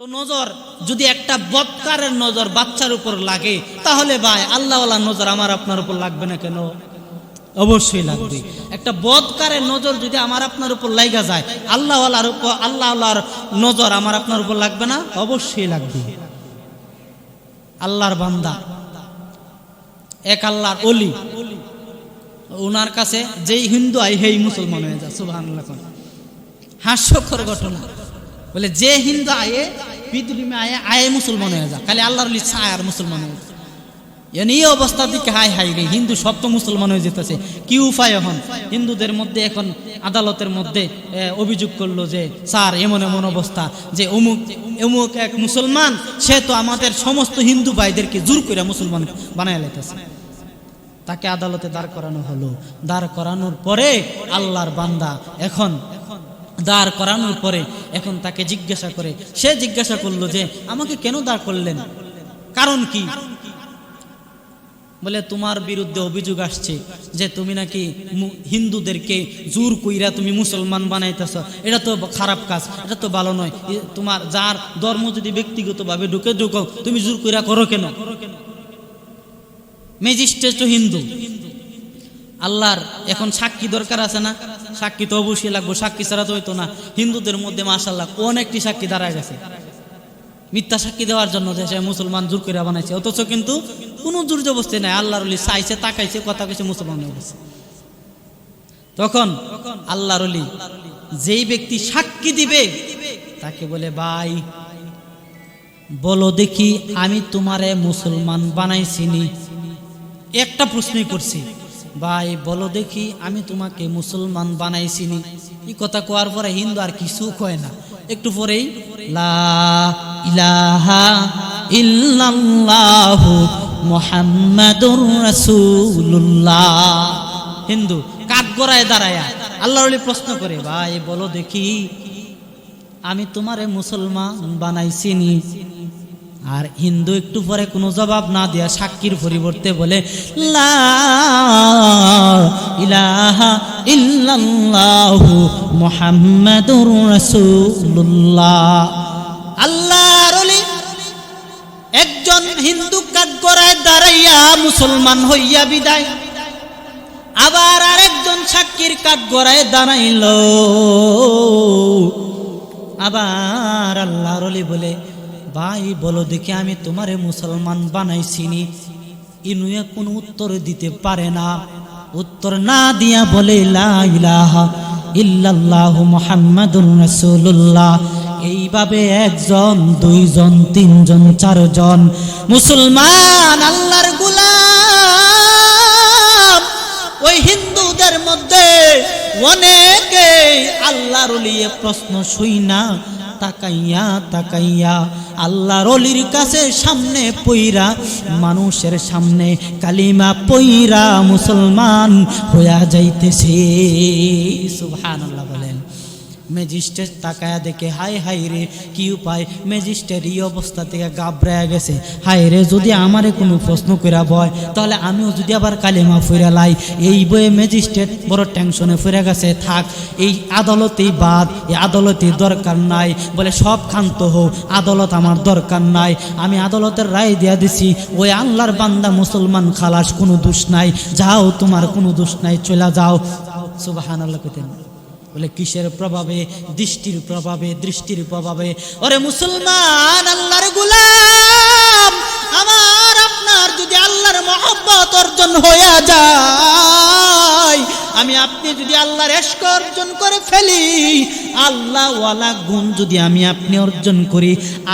তো নজর, যদি একটা বৎকারের নজর বাচ্চার উপর লাগে, তাহলে ভাই আল্লাহওয়ালার নজর আমার আপনার উপর লাগবে না কেন? অবশ্যই লাগবে। একটা বদকারের নজর যদি আমার আপনার উপর লাইগা যায়, আল্লাহওয়ালার উপর আল্লাহওয়ালার নজর আমার আপনার উপর লাগবে না? অবশ্যই লাগবে। আল্লাহর বান্দা। এক আল্লাহর অলি ওনার কাছে যেই হিন্দু আই, হেই মুসলমান হয়ে যায় সুবাহ হাস্যকর ঘটনা। বলে, যে হিন্দু আয়ে পৃথিবী আয়ে আয়ে মুসলমান হয়ে যা। খালি আল্লাহর ইচ্ছা আর মুসলমান হয়ে যা। এই অবস্থা দিকে হাই হাই রে, হিন্দু সব তো মুসলমান হয়ে যেতেছে। কি উপায় এখন? হিন্দুদের মধ্যে এখন আদালতের মধ্যে অভিযোগ করল যে, স্যার, এমন এমন অবস্থা যে অমুক অমুক এক মুসলমান, সে তো আমাদের সমস্ত হিন্দু ভাইদেরকে জোর করে মুসলমান বানায় লেতেছে তাকে আদালতে দাঁড় করানো হলো। দাঁড় করানোর পরে আল্লাহর বান্দা এখন দাঁড় করানোর পরে এখন তাকে জিজ্ঞাসা করে। সে জিজ্ঞাসা করল যে, আমাকে কেন দাঁড় করলেন? কারণ কি? বলে, তোমার বিরুদ্ধে অভিযোগ আসছে যে তুমি নাকি হিন্দুদেরকে জোর কইরা তুমি মুসলমান বানাইতেছ। এটা তো খারাপ কাজ, এটা তো ভালো নয়। তোমার যার ধর্ম যদি ব্যক্তিগতভাবে ঢুকে ঢুকো, তুমি জোর কইরা করো কেন? ম্যাজিস্ট্রেট হিন্দু। আল্লাহর এখন সাক্ষী দরকার আছে না? সাক্ষী তো অবশ্যই লাগবে, সাক্ষী ছাড়া তো হইতো না। হিন্দুদের মধ্যে মাশাল্লাহ অনেকটি সাক্ষী দাঁড়ায় গেছে। মিথ্যা সাক্ষী দেওয়ার জন্য সে মুসলমান জোর করে বানাইছে, অথচ কিন্তু কোনো জবস্তি নাই, আল্লাহর চাইছে, তাকাইছে, কথা কইছে, মুসলমান হয়ে তখন আল্লাহর যেই ব্যক্তি সাক্ষী দিবে, তাকে বলে, ভাই, বলো দেখি আমি তোমারে মুসলমান বানাইছিনি একটা প্রশ্নই করছি। ভাই, বলো দেখি, আমি তোমাকে মুসলমান বানাইছিনি। এই কথা কোয়ার পরে হিন্দু আর কিছু কয় না। একটু পরেই, লা হিন্দু কাক গড়ায় দাঁড়ায়। আল্লাহর ওলি প্রশ্ন করে, ভাই, বলো দেখি, আমি তোমারে মুসলমান বানাইছিনি। আর হিন্দু একটু পরে কোনো জবাব না দেয়া সাক্ষীর পরিবর্তে বলে ইলাহা ইল্লাল্লাহু একজন হিন্দু কাঠগড়ায় দাঁড়াইয়া মুসলমান হইয়া বিদায়। আবার আরেকজন সাক্ষীর কাঠগড়ায় দাঁড়াইল। আবার আল্লাহর বলে ভাই, বলো দেখি আমি তোমারে মুসলমান বানাইছিনি। ইনুয়ে কোনো উত্তর দিতে পারে না। উত্তর না দিয়া বলে ইল্লাল্লাহ এইভাবে একজন, দুইজন, তিনজন, চারজন মুসলমান আল্লাহর গোলাম। ওই হিন্দুদের মধ্যে অনেকে আল্লাহর প্রশ্ন শুই না। তাকাইয়া তাকাইয়া আল্লাহর অলির কাছে সামনে পইরা, মানুষের সামনে কালিমা পইরা মুসলমান হইয়া যাইতেছে। সুহান আল্লাহ বলেন। ম্যাজিস্ট্রেট তাকায়া দেখে হাই হাই রে, কি উপায়? ম্যাজিস্ট্রেট এই অবস্থা থেকে গাবড়ায়া গেছে। হাই রে, যদি আমারে কোনো প্রশ্ন কইরা বয়, তাহলে আমিও যদি আবার কালিমা ফিরে লাই। এই বইয়ে ম্যাজিস্ট্রেট বড় টেনশনে ফিরে গেছে, থাক, এই আদালতেই বাদ, এই আদালতে দরকার নাই। বলে, সব ক্ষান্ত হোক আদালত আমার দরকার নাই। আমি আদালতের রায় দিয়া দিছি, ওই আল্লাহর বান্দা মুসলমান খালাস কোনো দোষ নাই। যাও, তোমার কোনো দোষ নাই চলে যাও। সুবাহান আল্লাহ বলে, কিসের প্রভাবে? দৃষ্টির প্রভাবে দৃষ্টির প্রভাবে। ওরে মুসলমান, আল্লাহর গুলাম, আমার আপনার যদি আল্লাহর মহব্বত অর্জন হয়ে যায় আমি আপনি যদি আল্লাহর এশক অর্জন করে ফেলি আল্লাহ ওয়ালা গুণ যদি আমি আপনি অর্জন করি,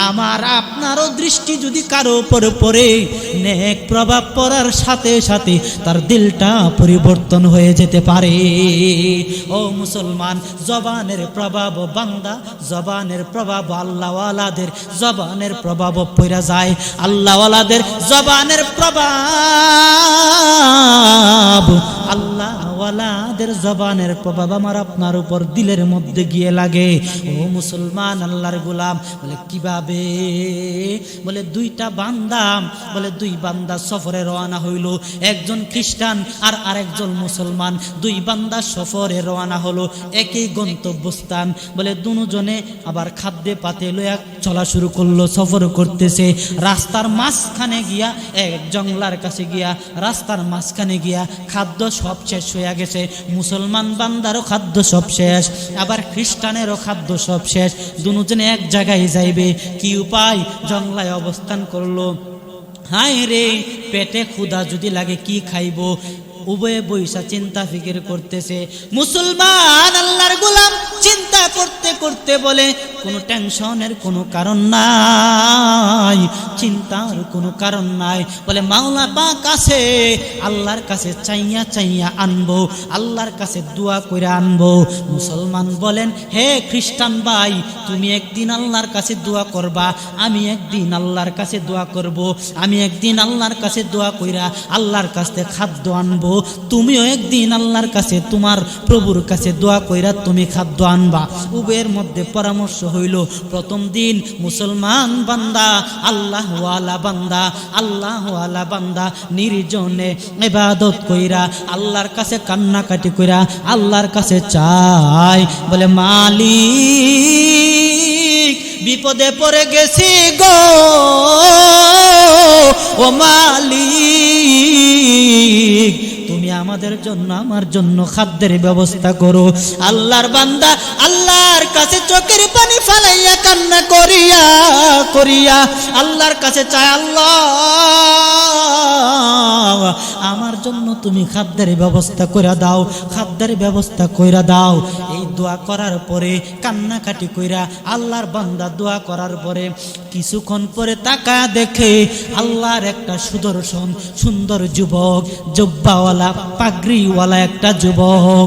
আমার আপনারও দৃষ্টি যদি কারও উপরে পড়ে, নেক প্রভাব পড়ার সাথে সাথে তার দিলটা পরিবর্তন হয়ে যেতে পারে। ও মুসলমান, জবানের প্রভাব বাংলা জবানের প্রভাব আল্লাহওয়ালাদের, জবানের প্রভাব পড়া যায়। আল্লাহওয়ালাদের জবানের প্রভাব আল্লাহওয়ালাদের জবানের প্রভাব আমার আপনার উপর দিলের মধ্যে গিয়ে লাগে। ও মুসলমান আল্লাহর গোলাম, বলে, কীভাবে? বলে, দুইটা বান্দাম বলে, দুই বান্দা সফরে রওনা হইল। একজন খ্রিস্টান আর আরেকজন মুসলমান। দুই বান্দা সফরে রওনা হলো, একই গন্তব্যস্থান। বলে, দুজনে আবার খাদ্যে পাতে লইয়া চলা শুরু করল, সফর করতেছে। রাস্তার মাঝখানে গিয়া, এক জঙ্গলার কাছে গিয়া, রাস্তার মাঝখানে গিয়া খাদ্য সব শেষ হয়ে গেছে। মুসলমান বান্দারও খাদ্য সব শেষ, আবার খ্রিস্টানেরও খাদ্য সব শেষ। দুজনে এক জায়গায় যাইবে, কি উপায়? জংলায় অবস্থান করল। হায় রে, পেটে ক্ষুধা যদি লাগে কি খাইব? উভয়ে বৈশা চিন্তা ফিকির করতেছে। মুসলমান আল্লাহর গোলাম করতে করতে বলে, কোনো টেনশনের কোনো কারণ নাই, চিন্তার কোনো কারণ নাই। বলে, মাওলা পাক আছে, আল্লাহর কাছে চাইয়া চাইয়া আনব, আল্লাহর কাছে দোয়া করে আনব। মুসলমান বলেন, হে খ্রিস্টান ভাই, তুমি একদিন আল্লাহর কাছে দোয়া করবা, আমি একদিন আল্লাহর কাছে দোয়া করব, আমি একদিন আল্লাহর কাছে দোয়া কইরা আল্লাহর কাছে খাদ্য আনব, তুমিও একদিন আল্লাহর কাছে, তোমার প্রভুর কাছে দোয়া কইরা তুমি খাদ্য আনবা। উভয়ের মধ্যে পরামর্শ হইল, প্রথম দিন মুসলমান বান্দা আল্লাহ ওয়ালা বান্দা আল্লাহ ওয়ালা বান্দা নির্জনে ইবাদত কইরা, আল্লাহর কাছে কান্নাকাটি কইরা, আল্লাহর কাছে চাই বলে, মালিক, বিপদে পড়ে গেছি গো, ও মালিক আমাদের জন্য আমার জন্য খাদ্যের ব্যবস্থা করো। আল্লাহর বান্দা আল্লাহর কাছে চোখের করিয়া আল্লাহর কাছে চায়, আল্লাহ, আমার জন্য তুমি খাদ্যের ব্যবস্থা করে দাও, খাদ্যের ব্যবস্থা কইরা দাও। এই দোয়া করার পরে, কান্নাকাটি কইরা আল্লাহর বান্দা দোয়া করার পরে, কিছুক্ষণ পরে তাকা দেখে আল্লাহর একটা সুদর্শন, সুন্দর যুবক, জব্বাওয়ালা, পাগড়িওয়ালা একটা যুবক।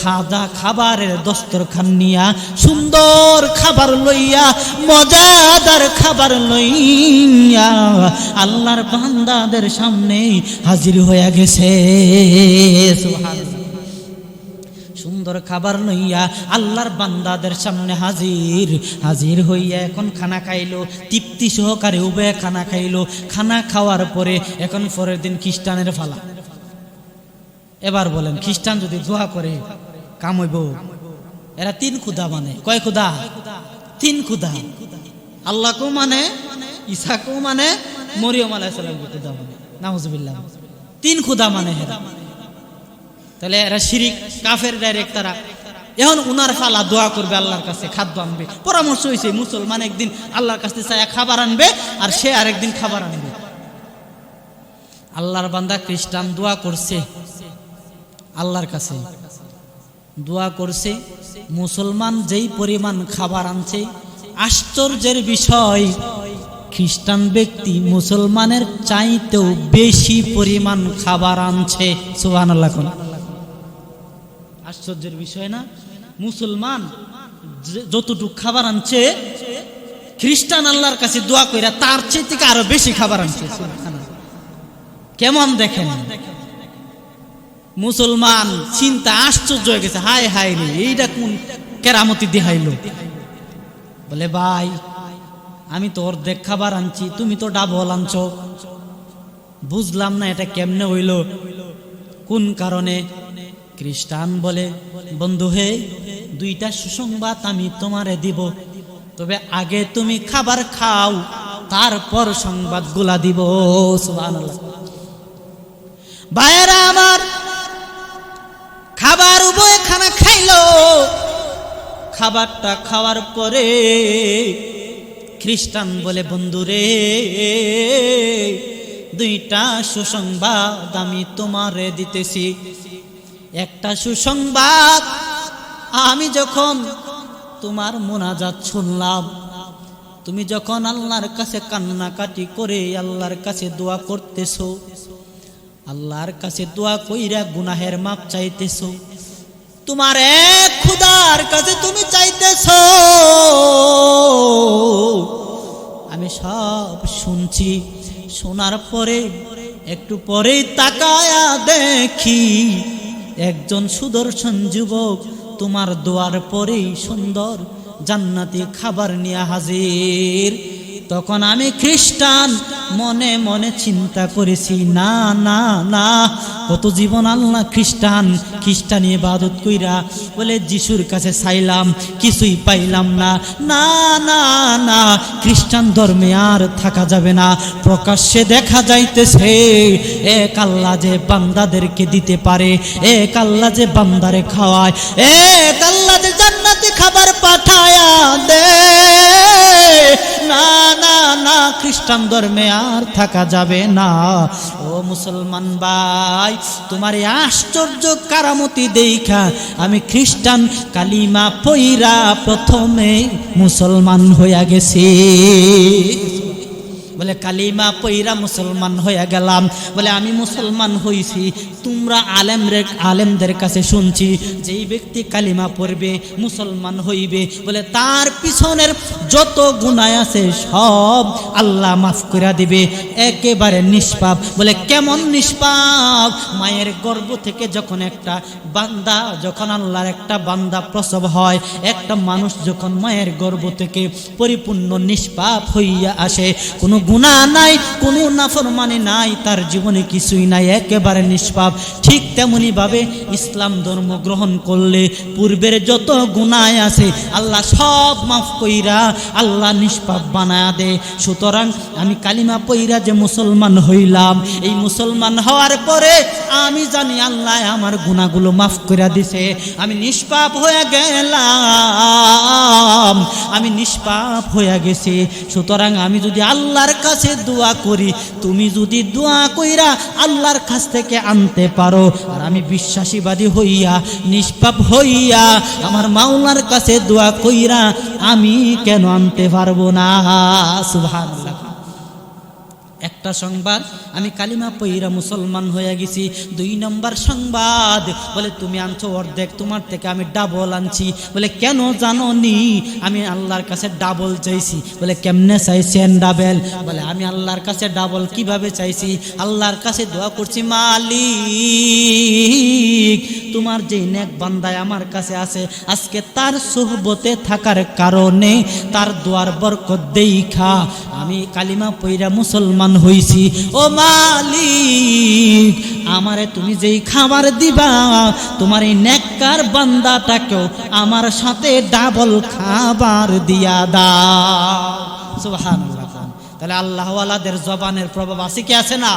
খাদা খাবারের দস্তরখান নিয়া সুন্দর খাবার লইয়া, মজাদার খাবার লইয়া আল্লাহর বান্দাদের সামনে হাজির হয়ে গেছে। সুন্দর খাবার লইয়া আল্লাহর বান্দাদের সামনে হাজির হাজির হইয়া এখন খানা খাইলো, তৃপ্তি সহকারে উভয়ে খানা খাইলো। খানা খাওয়ার পরে এখন পরের দিন খ্রিস্টানের ফালা। এবার বলেন, খ্রিস্টান যদি দোয়া করে, কাম হইব। এরা তিন খুদা মানে। কয় খুদা? তিন খুদা। আল্লাহকেও মানে ইসাকেও মানে মরিয়ম আলাইসালামকে খুদা মানে। নাউজুবিল্লাহ। তিন খুদা মানে হেরা তাহলে এরা শিরিক, কাফের ডাইরেক্ট তারা। এখন উনার ফালা দোয়া করবে আল্লাহর কাছে, খাদ্য আনবে। পরামর্শ হয়েছে মুসলমান একদিন আল্লাহর কাছে চায় খাবার আনবে, আর সে আরেকদিন খাবার আনবে। আল্লাহর বান্দা খ্রিস্টান দোয়া করছে। আল্লাহর কাছে। দোয়া করছে, মুসলমান যেই পরিমাণ খাবার আনছে, আশ্চর্যের বিষয়, খ্রিস্টান ব্যক্তি মুসলমানের চাইতেও বেশি পরিমাণ খাবার আনছে। সুবাহ আশ্চর্যের বিষয় না? মুসলমান যতটুক খাবার আনছে, খ্রিস্টান আল্লাহর কাছে দোয়া কইরা তার চেয়ে থেকে আরও বেশি খাবার আনছে। কেমন দেখেন? মুসলমান চিন্তা আশ্চর্য হয়ে গেছে, হায় হায় রে এইটা কোন কেরামতি দেখাইলো? বলে, ভাই, আমি তো অর্ধেক খাবার আনছি, তুমি তো ডাবল আনছো। বুঝলাম না এটা কেমনে হইল। কোন কারণে? খ্রিস্টান বলে, বন্ধু হে, দুইটা সুসংবাদ আমি তোমারে দিব। তবে আগে তুমি খাবার খাও, তারপর সংবাদগুলা দিব। সুবহানাল্লাহ। ভাইয়েরা আমার খাবারটা খাওয়ার পরে খ্রিস্টান বলে, বন্ধুরে, দুইটা সুসংবাদ আমি তোমারে দিতেছি। একটা সুসংবাদ আমি যখন তোমার মোনাজাত শুনলাম, তুমি যখন আল্লাহর কাছে কান্নাকাটি করে আল্লাহর কাছে দোয়া করতেছো, আল্লাহর কাছে দোয়া কইরা গুনাহের মাপ চাইতেছো তোমার এক খুদার কাছে তুমি চাইতেছ। আমি সব শুনছি, শোনার পরে, একটু পরেই তাকায়া দেখি, একজন সুদর্শন যুবক তোমার দোয়ার পরেই সুন্দর জান্নাতি খাবার নিয়ে হাজির। তখন আমি খ্রিস্টান মনে মনে চিন্তা করেছি, না না না, কত জীবন আল্লাহ খ্রিস্টান, খ্রিস্টানি ইবাদত কইরা বলে যিশুর কাছে চাইলাম, কিছুই পাইলাম না। না না না, খ্রিস্টান ধর্মে আর থাকা যাবে না। প্রকাশ্যে দেখা যাইতেছে, এক আল্লাহ যে বান্দাদেরকে দিতে পারে, এক আল্লাহ যে বান্দারে খাওয়ায়, এক আল্লাহ যে জান্নাতি খাবার পাঠায়া দে না না না, খ্রিস্টান ধর্মে আর থাকা যাবে না। ও মুসলমান ভাই, তোমার আশ্চর্য কারামতি দেখা আমি খ্রিস্টান কালিমা পইরা প্রথমে মুসলমান হইয়া গেছি। বলে, কালিমা পইরা মুসলমান হইয়া গেলাম। বলে, আমি মুসলমান হইছি, তোমরা আলেম আলেমদের কাছে শুনছি, যেই ব্যক্তি কালিমা পড়বে, মুসলমান হইবে। বলে, তার পিছনের যত গুণায় আছে, সব আল্লাহ মাফ করে দিবে। একেবারে নিষ্পাপ। বলে, কেমন নিষ্পাপ? মায়ের গর্ভ থেকে যখন একটা বান্দা, যখন আল্লাহর একটা বান্দা প্রসব হয়, একটা মানুষ যখন মায়ের গর্ভ থেকে পরিপূর্ণ নিষ্পাপ হইয়া আসে, কোনো গুণা নাই, কোনো নাফরমানি নাই, তার জীবনে কিছুই নাই, একেবারে নিষ্পাপ। ঠিক তেমনি ভাবে ইসলাম ধর্ম গ্রহণ করলে পূর্বের যত গুণায় আছে, আল্লাহ সব মাফ কইরা আল্লাহ নিষ্পাপ বানায়া দে। সুতরাং আমি কালিমা পইরা যে মুসলমান হইলাম, এই মুসলমান হওয়ার পরে আমি জানি আল্লাহ আমার গুণাগুলো মাফ কইরা দিছে। আমি নিষ্পাপ হয়ে গেলাম, আমি নিষ্পাপ হয়ে গেছি। সুতরাং আমি যদি আল্লাহর কাছে দোয়া করি। তুমি যদি দোয়া কইরা আল্লাহর কাছ থেকে আনতে পারো, আর আমি বিশ্বাসীবাদী হইয়া, নিষ্পাপ হইয়া আমার মাওলার কাছে দোয়া কইরা আমি কেন আনতে পারব না? সুবহানাল্লাহ। একটা সংবাদ, আমি কালিমা পইরা মুসলমান হয়ে গেছি। দুই নম্বর সংবাদ, বলে, তুমি আনছো অর্ধেক, তোমার থেকে আমি ডাবল আনছি। বলে, কেন জানো নি আমি আল্লাহর কাছে ডাবল চাইছি। বলে, কেমনে চাইছেন ডাবল বলে, আমি আল্লাহর কাছে ডাবল কীভাবে চাইছি? আল্লাহর কাছে দোয়া করছি, মালিক, তোমার যে নেক বান্দায় আমার কাছে আছে, আজকে তার সোহবতে থাকার কারণে তার দোয়ার বরকত দেখা আমি কালিমা পইরা মুসলমান হইছি ও মালিক, আমারে তুমি যেই খাবার দিবা, তোমার এই নেককার বান্দাটাকেও আমার সাথে ডাবল খাবার দিয়া দাও। সুবহানাল্লাহ তাহলে আল্লাহওয়ালাদের জবানের প্রভাব আছে কি আছে না?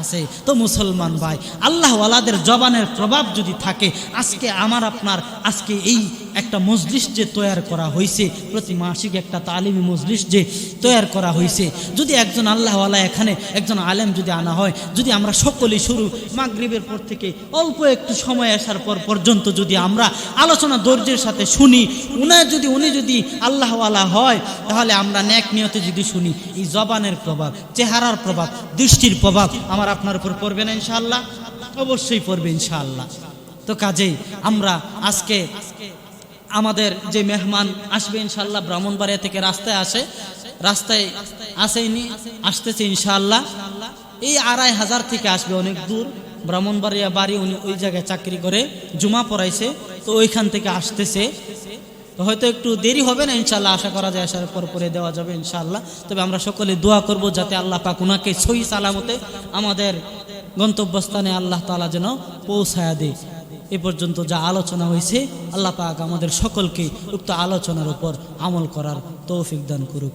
আছে। তো মুসলমান ভাই, আল্লাহওয়ালাদের জবানের প্রভাব যদি থাকে, আজকে আমার আপনার, আজকে এই একটা মজলিস যে তৈয়ার করা হয়েছে প্রতি মাসিক একটা তালিমি মজলিস যে তৈয়ার করা হয়েছে যদি একজন আল্লাহওয়ালা এখানে, একজন আলেম যদি আনা হয়, যদি আমরা সকলেই শুরু মাগরিবের পর থেকে অল্প একটু সময় আসার পর পর্যন্ত যদি আমরা আলোচনা ধৈর্যের সাথে শুনি, উনার যদি, উনি যদি আল্লাহওয়ালা হয়, তাহলে আমরা ন্যাক নিয়তে যদি শুনি, এই জবানের প্রভাব, চেহারার প্রভাব, দৃষ্টির প্রভাব, আমার আপনার উপর পড়বে না ইনশাআল্লাহ? অবশ্যই পড়বে ইনশাআল্লাহ। তো কাজেই আমরা আজকে আমাদের যে মেহমান আসবে ইনশাল্লাহ ব্রাহ্মণবাড়িয়া থেকে রাস্তায় আসে, রাস্তায় আসেনি আসতেছে ইনশাল্লাহ এই আড়াই হাজার থেকে আসবে অনেক দূর। ব্রাহ্মণবাড়িয়া বাড়ি উনি ওই জায়গায় চাকরি করে, জুমা পড়াইছে, তো ওইখান থেকে আসতেছে। তো হয়তো একটু দেরি হবে না ইনশাল্লাহ আশা করা যায়, আসার পর পরে দেওয়া যাবে ইনশাল্লাহ তবে আমরা সকলে দোয়া করব যাতে আল্লাহ পাক উনাকে সহি সালামতে আমাদের গন্তব্যস্থানে আল্লাহ তালা যেন পৌঁছায়া দেয় এ পর্যন্ত যা আলোচনা হয়েছে, আল্লাহ পাক আমাদের সকলকে উক্ত আলোচনার উপর আমল করার তৌফিক দান করুক।